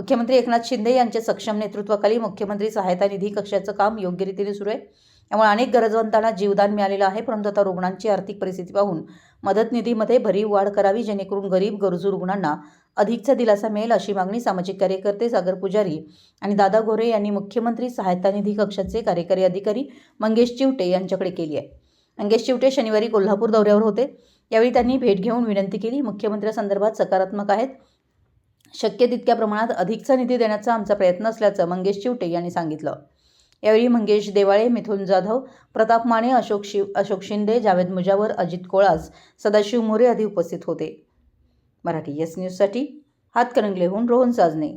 मुख्यमंत्री एकनाथ शिंदे यांच्या सक्षम नेतृत्वाखाली मुख्यमंत्री सहायता निधी कक्षाचं काम योग्य रीतीने सुरू आहे. त्यामुळे अनेक गरजवंतांना जीवदान मिळालेलं आहे. परंतु आता रुग्णांची आर्थिक परिस्थिती पाहून मदत निधीमध्ये भरीव वाढ करावी जेणेकरून गरीब गरजू रुग्णांना अधिकचा दिलासा मिळेल अशी मागणी सामाजिक कार्यकर्ते सागर पुजारी आणि दादा गोरे यांनी मुख्यमंत्री सहायता निधी कक्षाचे कार्यकारी अधिकारी मंगेश चिवटे यांच्याकडे केली आहे. मंगेश चिवटे शनिवारी कोल्हापूर दौऱ्यावर होते. यावेळी त्यांनी भेट घेऊन विनंती केली. मुख्यमंत्र्यांसंदर्भात सकारात्मक आहेत. शक्य तितक्या प्रमाणात अधिकचा निधी देण्याचा आमचा प्रयत्न असल्याचं मंगेश चिवटे यांनी सांगितलं. यावेळी मंगेश देवाळे मिथुन जाधव प्रताप माने अशोक शिव अशोक शिंदे जावेद मुजावर अजित कोळास सदाशिव मोरे आदी उपस्थित होते. मराठी येस न्यूजसाठी हातकणंगलेहून रोहन साजने.